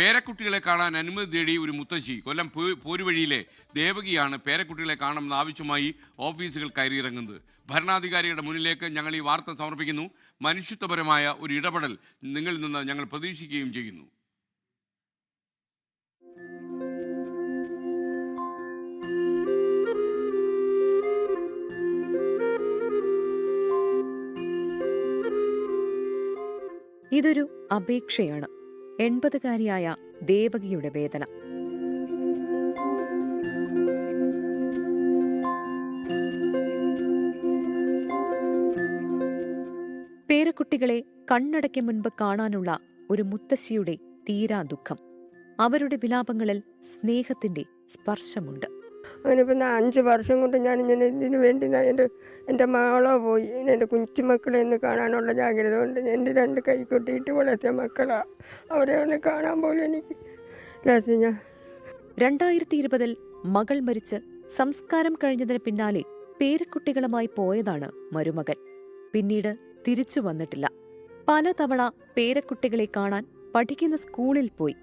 പേരക്കുട്ടികളെ കാണാൻ അനുമതി തേടി ഒരു മുത്തശ്ശി കൊല്ലം പോരുവഴിയിലെ ദേവകിയാണ് പേരക്കുട്ടികളെ കാണണമെന്ന ആവശ്യമായി ഓഫീസുകൾ കയറിയിറങ്ങുന്നത്. ഭരണാധികാരിയുടെ മുന്നിലേക്ക് ഞങ്ങൾ ഈ വാർത്ത സമർപ്പിക്കുന്നു. മനുഷ്യത്വപരമായ ഒരു ഇടപെടൽ നിങ്ങളിൽ നിന്ന് ഞങ്ങൾ പ്രതീക്ഷിക്കുകയും ചെയ്യുന്നു. ഇതൊരു അപേക്ഷയാണ്. എൺപതുകാരിയായ ദേവകിയുടെ വേദന. പേരക്കുട്ടികളെ കണ്ണടയ്ക്ക് മുൻപ് കാണാനുള്ള ഒരു മുത്തശ്ശിയുടെ തീരാ ദുഃഖം. അവരുടെ വിലാപങ്ങളിൽ സ്നേഹത്തിന്റെ സ്പർശമുണ്ട്. അങ്ങനെ പിന്നെ അഞ്ച് വർഷം കൊണ്ട് ഞാൻ ഇങ്ങനെ ഇതിന് വേണ്ടി എന്റെ എന്റെ മകളോ പോയി. എന്റെ കുഞ്ഞുമക്കളെ ഒന്ന് കാണാനുള്ള ജാഗ്രത കൊണ്ട് എന്റെ രണ്ട് കൈ കൊട്ടിയിട്ട് വളർത്തിയ മക്കളാണ് അവരെ ഒന്ന് കാണാൻ പോലും എനിക്ക് ഞാൻ. രണ്ടായിരത്തി ഇരുപതിൽ മകൾ മരിച്ച് സംസ്കാരം കഴിഞ്ഞതിന് പിന്നാലെ പേരക്കുട്ടികളുമായി പോയതാണ് മരുമകൻ. പിന്നീട് തിരിച്ചു വന്നിട്ടില്ല. പലതവണ പേരക്കുട്ടികളെ കാണാൻ പഠിക്കുന്ന സ്കൂളിൽ പോയി.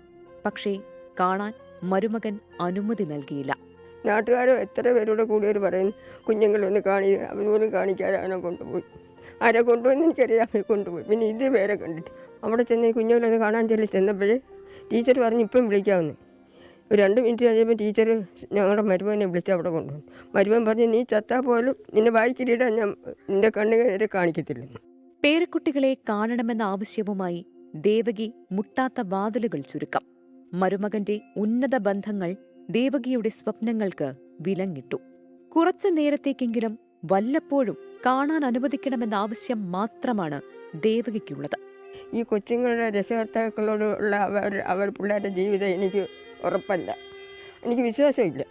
പക്ഷേ കാണാൻ മരുമകൻ അനുമതി നൽകിയില്ല. നാട്ടുകാരോ എത്ര പേരോട് കൂടിയവർ പറയുന്നു കുഞ്ഞുങ്ങളൊന്ന് കാണി അവരോടും കാണിക്കാതെ അവനെ കൊണ്ടുപോയി. ആരെ കൊണ്ടുപോയി എനിക്കറിയാം അവരെ കൊണ്ടുപോയി. പിന്നെ ഇത് പേരെ കണ്ടിട്ട് അവിടെ ചെന്ന് കുഞ്ഞുങ്ങളൊന്ന് കാണാൻ ചെല്ലി ചെന്നപ്പോഴേ ടീച്ചർ പറഞ്ഞ് ഇപ്പം വിളിക്കാമെന്ന്. ഒരു രണ്ട് മിനിറ്റ് കഴിയുമ്പോൾ ടീച്ചർ ഞങ്ങളുടെ മരുമനെ വിളിച്ച് അവിടെ കൊണ്ടുവന്നു മരുമൻ പറഞ്ഞ് നീ ചത്താൽ പോലും നിന്നെ വായിക്കിരിടാൻ ഞാൻ നിന്റെ കണ്ണു നേരെ കാണിക്കത്തില്ല പേരക്കുട്ടികളെ കാണണമെന്ന ആവശ്യവുമായി ദേവകി മുട്ടാത്ത വാതിലുകൾ ചുരുക്കം. മരുമകന്റെ ഉന്നത ബന്ധങ്ങൾ ദേവകിയുടെ സ്വപ്നങ്ങൾക്ക് വിലങ്ങിട്ടു. കുറച്ചു നേരത്തേക്കെങ്കിലും വല്ലപ്പോഴും കാണാൻ അനുവദിക്കണമെന്ന ആവശ്യം മാത്രമാണ് ദേവകിക്കുള്ളത്. ഈ കൊച്ചുങ്ങളുടെ രക്ഷകർത്താക്കളോടുള്ള അവർ അവർ പിള്ളേരുടെ ജീവിതം എനിക്ക് ഉറപ്പല്ല. എനിക്ക് വിശ്വാസമില്ല.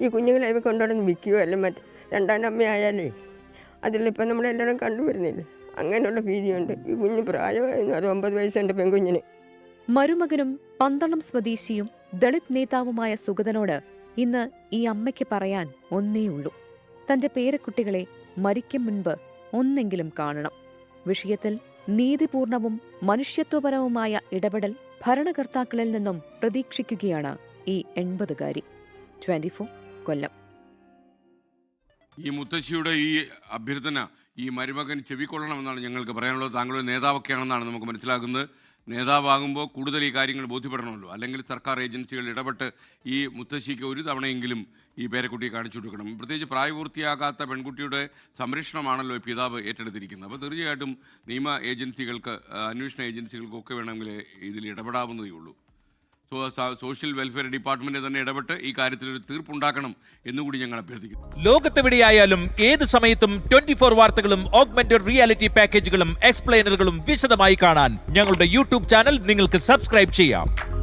ഈ കുഞ്ഞുങ്ങളെ ഇവ കൊണ്ടുവന്ന് വിൽക്കുകയോ അല്ല മറ്റേ രണ്ടാം അമ്മയായാലേ അതിലിപ്പോൾ നമ്മളെല്ലാവരും കണ്ടുവരുന്നില്ല? അങ്ങനെയുള്ള ഭീതിയുണ്ട്. ഈ കുഞ്ഞ് പ്രായമായിരുന്നു. അത് ഒമ്പത് വയസ്സുണ്ട് പെൺകുഞ്ഞിന്. മരുമകനും പന്തളം സ്വദേശിയും ദളിത് നേതാവുമായ സുഗതനോട് ഇന്ന് ഈ അമ്മയ്ക്ക് പറയാൻ ഒന്നേയുള്ളൂ. തന്റെ പേരക്കുട്ടികളെ മരിക്കും മുൻപ് ഒന്നെങ്കിലും കാണണം. വിഷയത്തിൽ നീതിപൂർണവും മനുഷ്യത്വപരവുമായ ഇടപെടൽ ഭരണകർത്താക്കളിൽ നിന്നും പ്രതീക്ഷിക്കുകയാണ് ഈ എൺപതുകാരി. ട്വന്റി കൊല്ലം. ഈ മുത്തശ്ശിയുടെ ഈ അഭ്യർത്ഥന ഈ മരുമകൻ ചെവിക്കൊള്ളണമെന്നാണ് ഞങ്ങൾക്ക് പറയാനുള്ളത്. താങ്കൾ ഒരു നേതാവൊക്കെയാണെന്നാണ് നമുക്ക് മനസ്സിലാക്കുന്നത് നേതാവാകുമ്പോൾ കൂടുതൽ ഈ കാര്യങ്ങൾ ബോധ്യപ്പെടണമല്ലോ. അല്ലെങ്കിൽ സർക്കാർ ഏജൻസികൾ ഇടപെട്ട് ഈ മുത്തശ്ശിക്ക് ഒരു തവണയെങ്കിലും ഈ പേരക്കുട്ടിയെ കാണിച്ചു കൊടുക്കണം. പ്രത്യേകിച്ച് പ്രായപൂർത്തിയാകാത്ത പെൺകുട്ടിയുടെ സംരക്ഷണമാണല്ലോ പിതാവ് ഏറ്റെടുത്തിരിക്കുന്നത്. അപ്പോൾ തീർച്ചയായിട്ടും നിയമ ഏജൻസികൾക്ക് അന്വേഷണ ഏജൻസികൾക്കൊക്കെ വേണമെങ്കിൽ ഇതിൽ ഇടപെടാവുന്നതേ ഉള്ളൂ. സോഷ്യൽ വെൽഫെയർ ഡിപ്പാർട്ട്മെന്റ് തന്നെ ഇടപെട്ട് ഈ കാര്യത്തിൽ ഒരു തീർപ്പുണ്ടാക്കണം എന്നുകൂടി ഞങ്ങൾ അഭ്യർത്ഥിക്കുന്നു. ലോകത്തെവിടെയായാലും ഏത് സമയത്തും ട്വന്റി ഫോർ വാർത്തകളും ഓഗ്മെന്റഡ് റിയാലിറ്റി പാക്കേജുകളും എക്സ്പ്ലെയിനറുകളും വിശദമായി കാണാൻ ഞങ്ങളുടെ യൂട്യൂബ് ചാനൽ നിങ്ങൾക്ക് സബ്സ്ക്രൈബ് ചെയ്യാം.